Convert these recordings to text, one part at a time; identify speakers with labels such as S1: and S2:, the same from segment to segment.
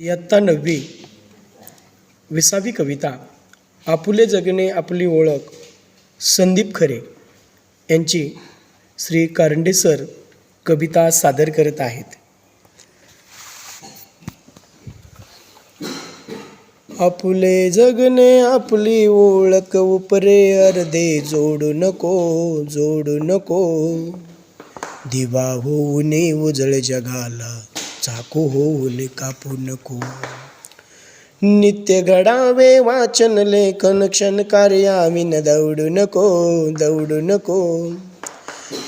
S1: इयत्ता नववी. विसावी कविता. आपुले जगणे आपली ओळख. संदीप खरे यांची श्री कारंडे सर कविता सादर करत आहेत. आपुले जगणे आपली ओळख उपरे अर्धे जोडू नको जोडू नको. दिवा होऊन उजळ जगाला चाकू होऊन कापू नको नित्य घडावे वाचन लेखन क्षण कार्याविन दौडू नको दौडू नको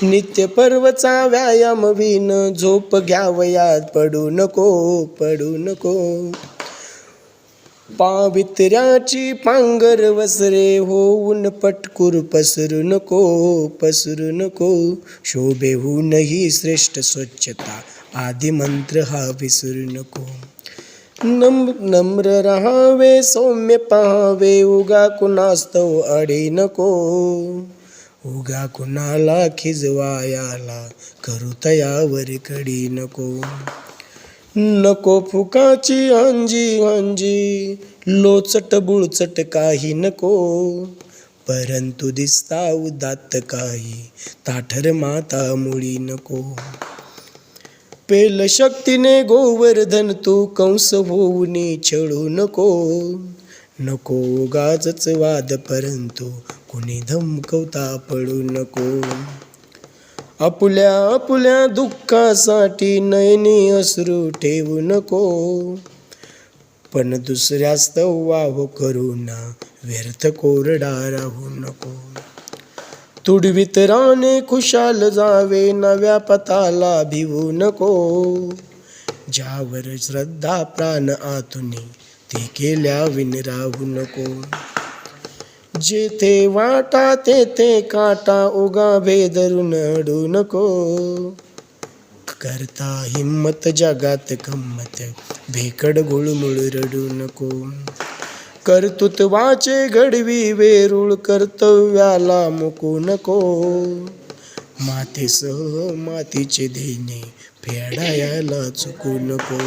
S1: नित्य पर्वचा व्यायाम विन झोप घ्यावयात पडू नको पडू नको पावित्र्याची पांगर वसरे होऊन पटकुर पसरू नको पसरू नको शोभेहूनही श्रेष्ठ स्वच्छता आदिमंत्र हा विसरू नको. नम नम्र राहावे सौम्य पाहावे उगा कुणास्तव अडे नको. उगा कुणाला खिजवायाला करू तयावर कडी नको. नको फुकाची अंजी अंजी लोचट बुळचट काही नको. परंतु दिसता उदात्त काही ताठर माता मुळी नको. पेल शक्तीने गोवर्धन तू कंस होऊन छळू नको. नको गाजच वाद परंतु कुणी धमकवता पडू नको. आपुल्या आपुल्या दुःखासाठी नयनी असरू ठेवू नको. पण दुसऱ्यास्तव वाह हो करू ना व्यर्थ कोरडा राहू नको. तुडवीत राणे खुशाल जावे नव्या पताला भिवू नको. ज्यावर श्रद्धा प्राण आतुनी ते केल्या विन राहू नको. जेथे वाटा तेथे काटा उगा भेदरून अडू नको. करता हिम्मत जगात गंमत भेकड गुळमुळ रडू नको. कर्तृत्वाचे घडवी वेरूळ कर्तव्याला मुकू नको मातेसह मातीचे देणे फेडायला चुकू नको